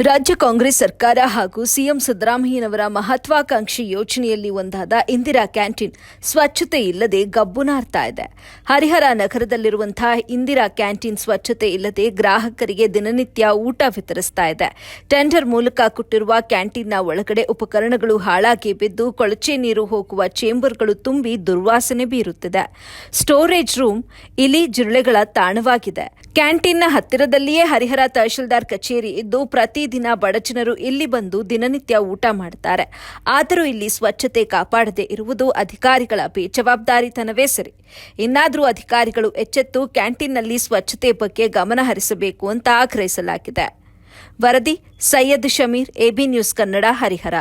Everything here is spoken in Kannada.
ರಾಜ್ಯ ಕಾಂಗ್ರೆಸ್ ಸರ್ಕಾರ ಹಾಗೂ ಸಿಎಂ ಸಿದ್ದರಾಮಯ್ಯನವರ ಮಹತ್ವಾಕಾಂಕ್ಷಿ ಯೋಜನೆಯಲ್ಲಿ ಒಂದಾದ ಇಂದಿರಾ ಕ್ಯಾಂಟೀನ್ ಸ್ವಚ್ಛತೆ ಇಲ್ಲದೆ ಗಬ್ಬುನಾರ್ತಾ ಇದೆ. ಹರಿಹರ ನಗರದಲ್ಲಿರುವಂತಹ ಇಂದಿರಾ ಕ್ಯಾಂಟೀನ್ ಸ್ವಚ್ಛತೆ ಇಲ್ಲದೆ ಗ್ರಾಹಕರಿಗೆ ದಿನನಿತ್ಯ ಊಟ ವಿತರಿಸ್ತಾ ಇದೆ. ಟೆಂಡರ್ ಮೂಲಕ ಕೊಟ್ಟಿರುವ ಕ್ಯಾಂಟೀನ್ನ ಒಳಗಡೆ ಉಪಕರಣಗಳು ಹಾಳಾಗಿ ಬಿದ್ದು ಕೊಳಚೆ ನೀರು ಹೋಗುವ ಚೇಂಬರ್ಗಳು ತುಂಬಿ ದುರ್ವಾಸನೆ ಬೀರುತ್ತಿದೆ. ಸ್ಟೋರೇಜ್ ರೂಮ್ ಇಲಿ ಜಿರಳೆಗಳ ತಾಣವಾಗಿದೆ. ಕ್ಯಾಂಟೀನ್ನ ಹತ್ತಿರದಲ್ಲಿಯೇ ಹರಿಹರ ತಹಶೀಲ್ದಾರ್ ಕಚೇರಿ ಇದ್ದು ಪ್ರತಿದಿನ ಬಡಜನರು ಇಲ್ಲಿ ಬಂದು ದಿನನಿತ್ಯ ಊಟ ಮಾಡುತ್ತಾರೆ. ಆದರೂ ಇಲ್ಲಿ ಸ್ವಚ್ಛತೆ ಕಾಪಾಡದೆ ಇರುವುದು ಅಧಿಕಾರಿಗಳ ಬೇಜವಾಬ್ದಾರಿತನವೇ ಸರಿ. ಇನ್ನಾದರೂ ಅಧಿಕಾರಿಗಳು ಎಚ್ಚೆತ್ತು ಕ್ಯಾಂಟೀನ್ನಲ್ಲಿ ಸ್ವಚ್ಛತೆ ಬಗ್ಗೆ ಗಮನ ಹರಿಸಬೇಕು ಅಂತ ಆಗ್ರಹಿಸಲಾಗಿದೆ. ವರದಿ ಸೈಯದ್ ಶಮೀರ್, ಎಬಿ ನ್ಯೂಸ್ ಕನ್ನಡ, ಹರಿಹರ.